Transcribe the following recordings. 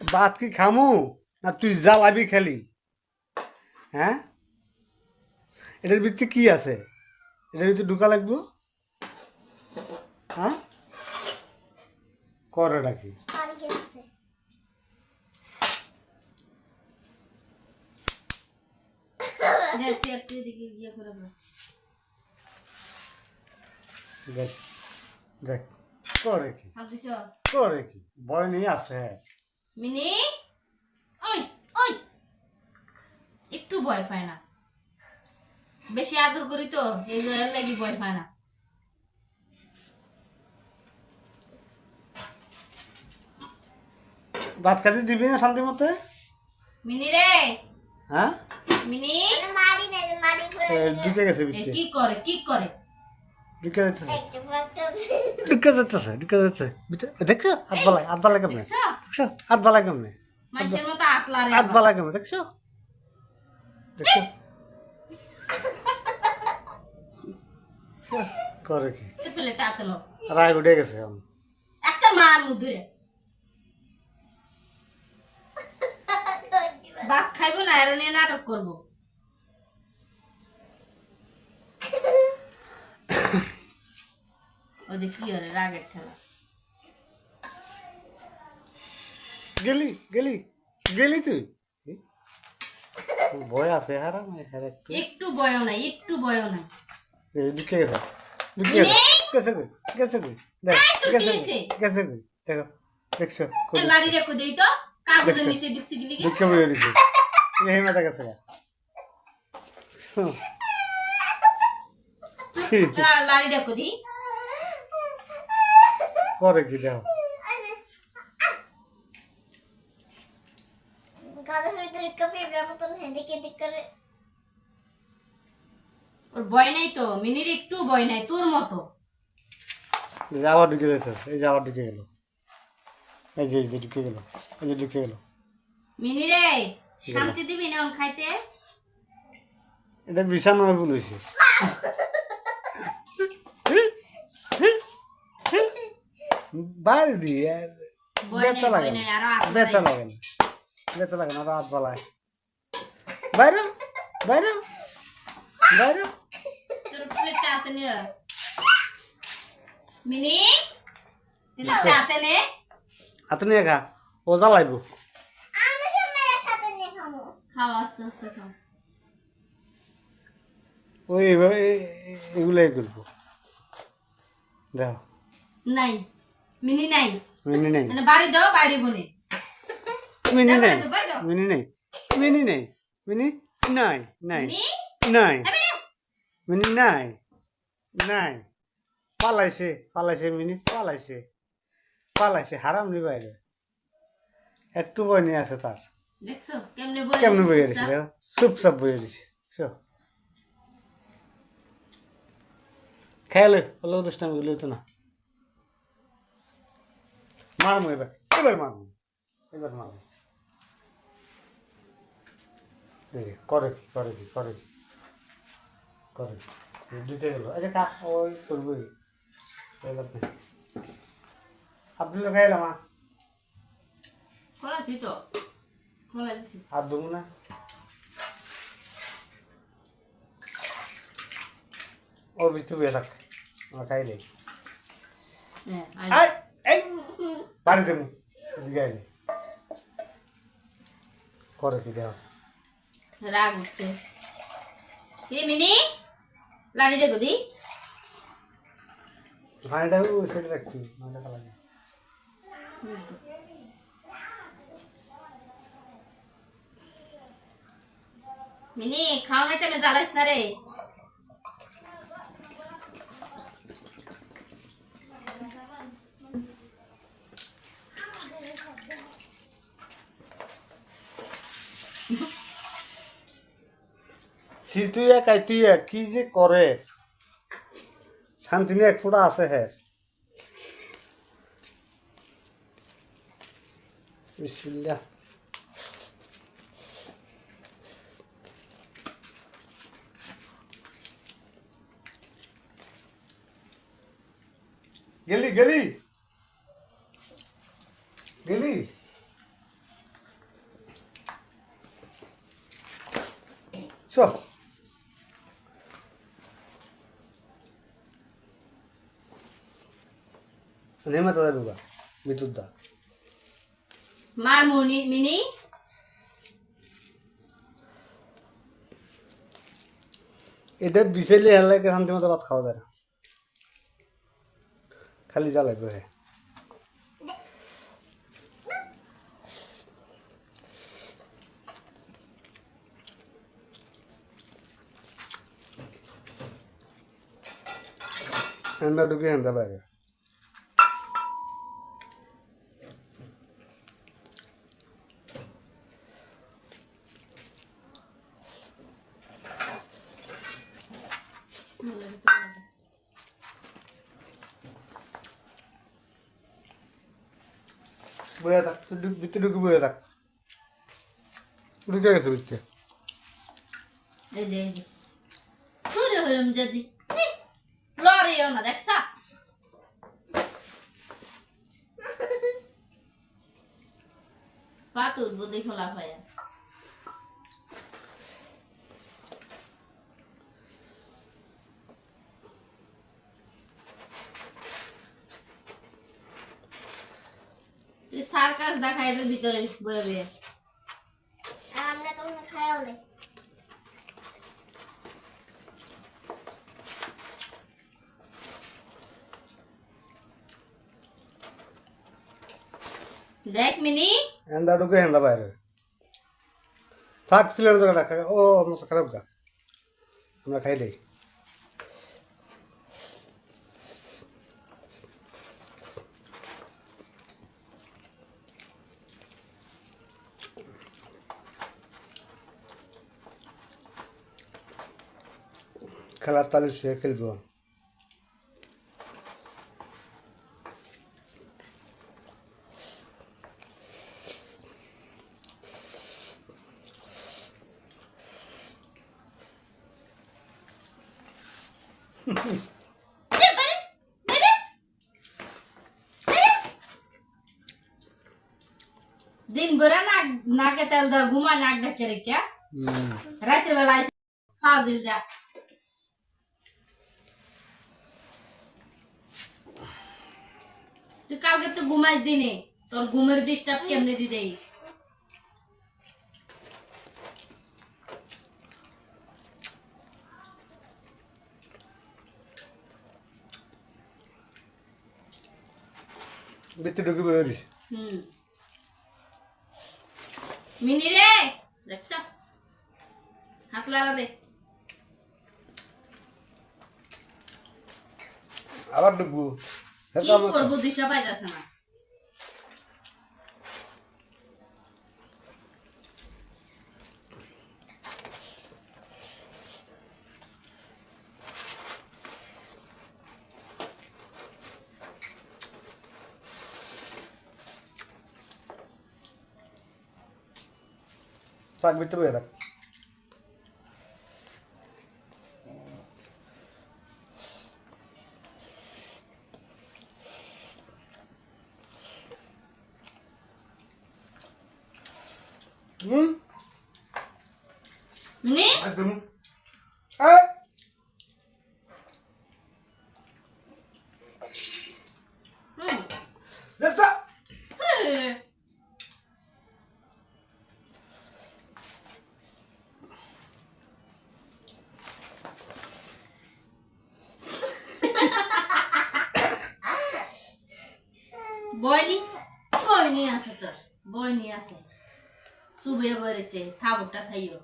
ভাত কি খামু না তুই জ্বালাবি খেলি? হ্যাঁ? এটার ভিতরে কি আছে? এটার ভিতরে ঢুকা লাগবো? হ্যাঁ? করোটা কি? দেখ। দেখ দেখ করে কি? করে কি? ভয় নেই আছে। মিনি? ওই ওই। একটু ভয় পায় না। বেশি আদর করি তো এই জন্য লাগি ভয় পায় না। ভাত খাতে দিবি না শান্তি মতে? মিনি রে। হ্যাঁ? মিনি? মারি না মারি করে কি করে কি করে? ঢুকে একটা ঢুকে যাচ্ছে ঢুকে যাচ্ছে দেখছ হাত বালাই হাত বালাই কেমনে দেখছ হাত বালাই কেমনে মানুষের মতো আটলা রে হাত বালাই কেমনে দেখছ দেখছ করে কি রায় উঠে গেছে একটা মার মুদুরে ভাত খাইবো না এর নিয়ে নাটক করব ওদের কি হরে রাগের ঠেলা গেলি গেলি গেলি তুই? ভয় আছে হারা হ্যাঁ একটু। একটু বয়ও নাই একটু বয়ও নাই। এই ঢুকে গেছে ঢুকে গেছে গেছে কই? গেছে কই? দেখ গেছে। গেছে কই? দেখো দেখছ? এ লাড়ি রেখো দেই তো কাগজের নিচে ঢুকছে গিলি কি ঢুকে বই দিছে এই মাথা গেছে লাড়ি রেখো দিই। করে কি করে। ওর ভয় নাই তো মিনির একটু ভয় নাই তোর মতো। এই যে আবার ঢুকে যেতে এই যে আবার ঢুকে গেল। এই যে এই যে ঢুকে গেল এই যে ঢুকে গেল। মিনি রে শান্তি দিবি না খাইতে? এটা বিছানো হয় বাইরে দি আর নাই লাগে না। বেতা লাগে না। বেতা লাগে না রাত বেলায়। বাইরে বাইরে বাইরে। তোর প্লেটটা হাতে মিনি প্লেটটা হাতে নে। হাতে নিয়ে খা ও জ্বালাইব। খাও আস্তে আস্তে খাও। ওই এগুলাই করব। দেখো। নাই। মিনি নাই। মিনি নেই। মানে বাড়ি দাও বাইরে বনে। মিনি নেই। মিনি নেই। মিনি নেই। মিনি নাই নাই নাই। মিনি? নাই নাই। পালাইছে পালাইছে মিনি পালাইছে। পালাইছে হারাম নি বাইরে। একটু বই নিয়ে আছে তার। কেমনে বলে বই দেখো চুপচাপ বই চো। খেয়ালে হলো দুষ্টামি গুলো তো না। মারমো এবার এবার মারমো এবার মারমো। দেখি করে করে কি করে কি করে কি দুইটা গেল। আচ্ছা কা ওই খাইলাম মা? খোলাছি তো হাত ধুবো না। ভিতরে বয়ে থাক আমার খাইলে। হ্যাঁ বাড়ি দেবো আইলে করে কি দেওয়া? রাগ উঠছে। এ মিনি লাড়ি রেখো দিই ভাইটা ওই সাইডে রাখছি খালা যায় মিনি খাওয়ানোর টাইমে জ্বালাইস না রে। सीतुया कैतुया की करे शांति एक फुटा आसे है बिस्मिल्लाह गली गली गली चल নেমে তো ঢুকা বিদ্যুৎ দা মার মুনি মিনি এটা বিছাইলে হেলে শান্তি মতো ভাত খাওয়া যায় না। খালি জ্বালাই বহে। হেন্দা ঢুকে হেন্দা বাইরে। বয়ে থাক ভিতরে ঢুকে বয়ে থাক ঢুকে গেছে ভিতরে। যদি। লরিও না, দেখছা? পাতুর বুদ্ধি খোলা হয় তুই সার্কাস দেখা এটার ভিতরে বয়ে বয়ে আমরা তখন খাইও নেই দেখ মিনি। হেন্দা ঢুকে হেন্দা বাইরে। থাক সিলের জায়গাটা খা ও মতো খারাপ গা। আমরা খাই দেই খেলার তালে সে খেলব দিন ভরে নাক নাকে তেল দাও ঘুমা নাক ডাকে রেখে হুম রাতের বেলা আইসে ফাজিল যা তুই কালকে তো ঘুমাইস দিনে। তোর ঘুমের ডিস্টার্ব কেমনে দি দেই? ভিতরে ঢুকে বয়ে দিস হুম। মিনি রে দেখছ? হাত লাগা দে। আবার ঢুকবো। কি করব দিশা পাইতাছে না। থাক ভিতরে বয়ে থাক হুম মিনি একদম এই হুম দেখতা। বয়নি বই নিয়ে আছে তোর। বই নিয়ে আছে চুবে বেড়েছে থাবরটা খাইও।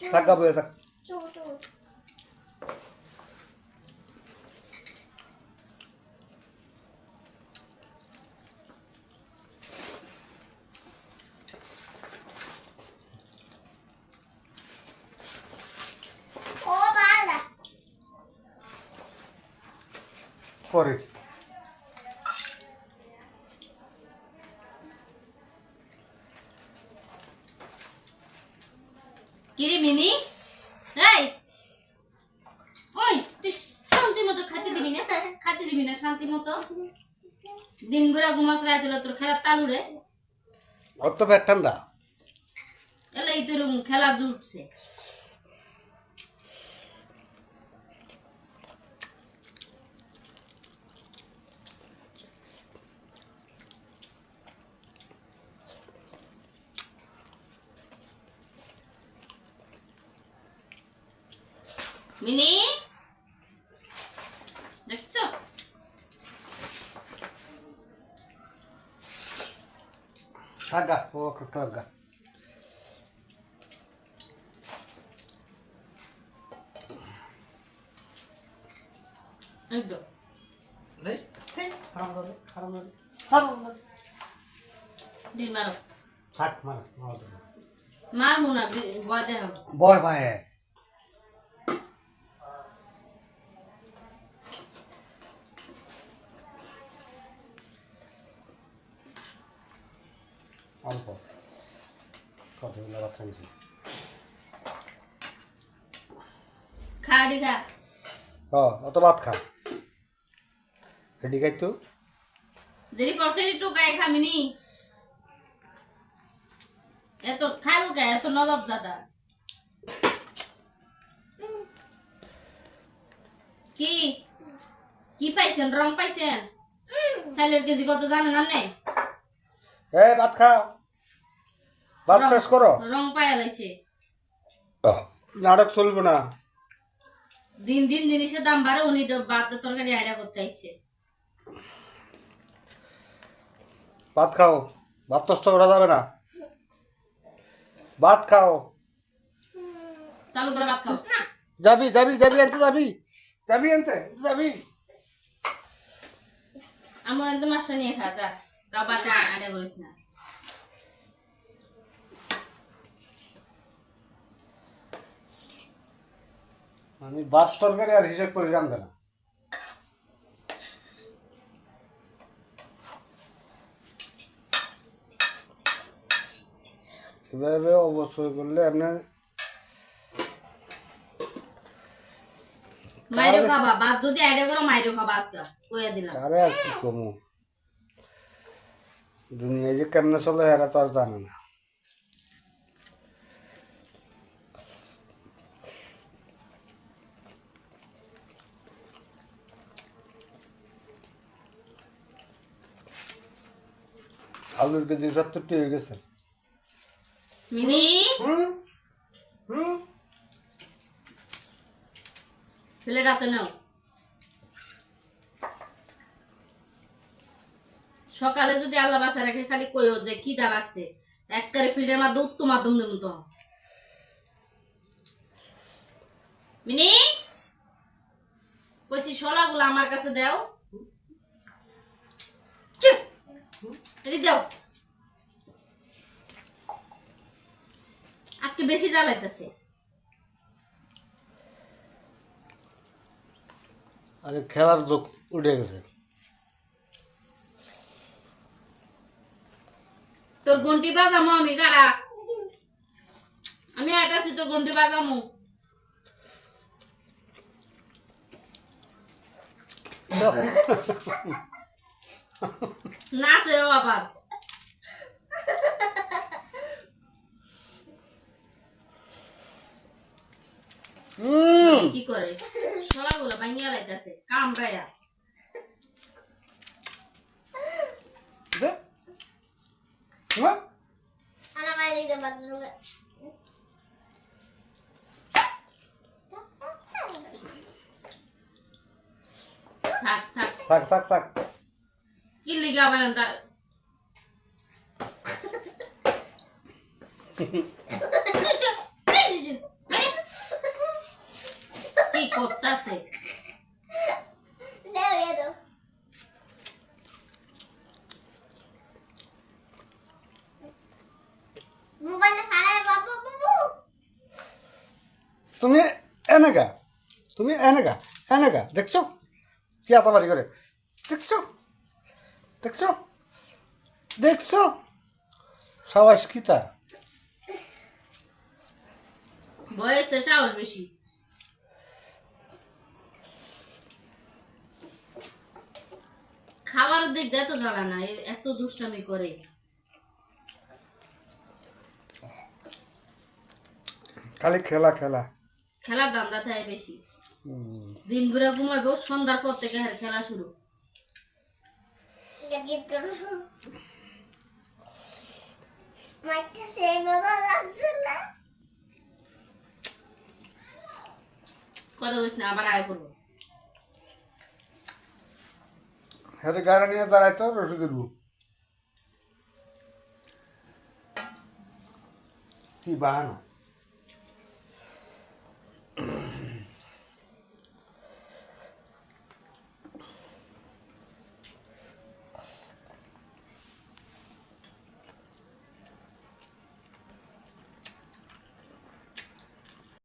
থাকা বয়ে থাক চুপ চুপ ও বালা পরে কিরে মিনি? এই! ওই তুই শান্তি মতো খাতে দিবি না? খাতে দিবি না শান্তি মতো? দিন ঘুমাস তোর খেলার তালু রে। অত পেট ঠান্ডা? এলে এই তোর খেলা জুটছে। মিনি দেখছ থাকা ও থাকা একদম হারাম দাদা হারাম দাদা হারাম দাদা দিন মারো থাক মার মার দাদা মার মুনা বয় দেখাম বয় কতগুলো বাচ্চা নিয়েছি খাড়ি খা অত ভাত খা। খাই তো দেরি পড়ছে একটু গায়ে খামিনি এত কে? এত নবাব দাদা কি? কি পাইছেন? রং পাইছেন? সাইলের কেজি কত জানেন না এ ভাত খাও ভাত শেষ করো। রং পায়া লাইছে। নাটক চলবে না। দিন দিন জিনিসের দাম বাড়ে উনি তো বাদ তরকারি আইডিয়া করতে আইছে। ভাত খাও। ভাত নষ্ট করা যাবে না। ভাত খাও। চালু করে ভাত খাও। যাবি যাবি যাবি আনতে যাবি। যাবি আনতে যাবি। আমার একদম মাসটা নিয়ে খা যা। তাও বাসা আইডিয়া করিস না। আমি ভাত তরকারি আর হিসাব করে রান্ধে না। এভাবে অবশ্যই করলে আপনার মাইরো খাবা বাদ যদি আইডিয়া করো মাইরো খাবা আজকে কইয়া দিলাম। কারে আর কি কমু? দুনিয়া যে কেমনে চলে এরা তো আর জানে না। আলুর কেজি সত্তরটি হয়ে গেছে। মিনি? হুম? হুম? ফেলে রাতে নাও। সকালে যদি আল্লাহ বাসা রেখে খালি কইও যে কি দা লাগছে একবারে ফিল্ডের মাধ্যমে উত্তম মাধ্যম দেব তো। মিনি? কইছি শলাগুলো আমার কাছে দাও। এদিক দাও আজকে বেশি জ্বালাইতেছে। আরে খেলার যোগ উঠে গেছে। তোর ঘন্টি বাজামো আমি গারা আমি আইতাছি তোর ঘন্টি বাজামো। নাচে ও আবার হুম কি করে সলাগুলো ভাঙিয়া লাইতাছে কামড়ায়া দে। হ্যাঁ? আমার বাইরে দিকে বাথরুমে থাক থাক থাক থাক থাক কি করতাছে তুমি এনেকা তুমি এনেগা এনেগা দেখছ? কি আতাবাড়ি করে? দেখছ? দেখছ? দেখছ? সাবাস কি তার? বয়সে সাহস বেশি। খাবার দিক দিয়ে তো জ্বালা না এ- এত দুষ্টামি করে। খালি খেলা খেলা। খেলার দান্দা থাকে বেশি। দিন ঘুরে সন্ধ্যার পর থেকে খেলা শুরু গিট করো মাইকটা সেই মজা লাগছে না কথা বলিস না আবার আয় করব হ্যাঁ গাড়ি নিয়ে দাঁড়াইতো রসি দেবো কি বাহানা?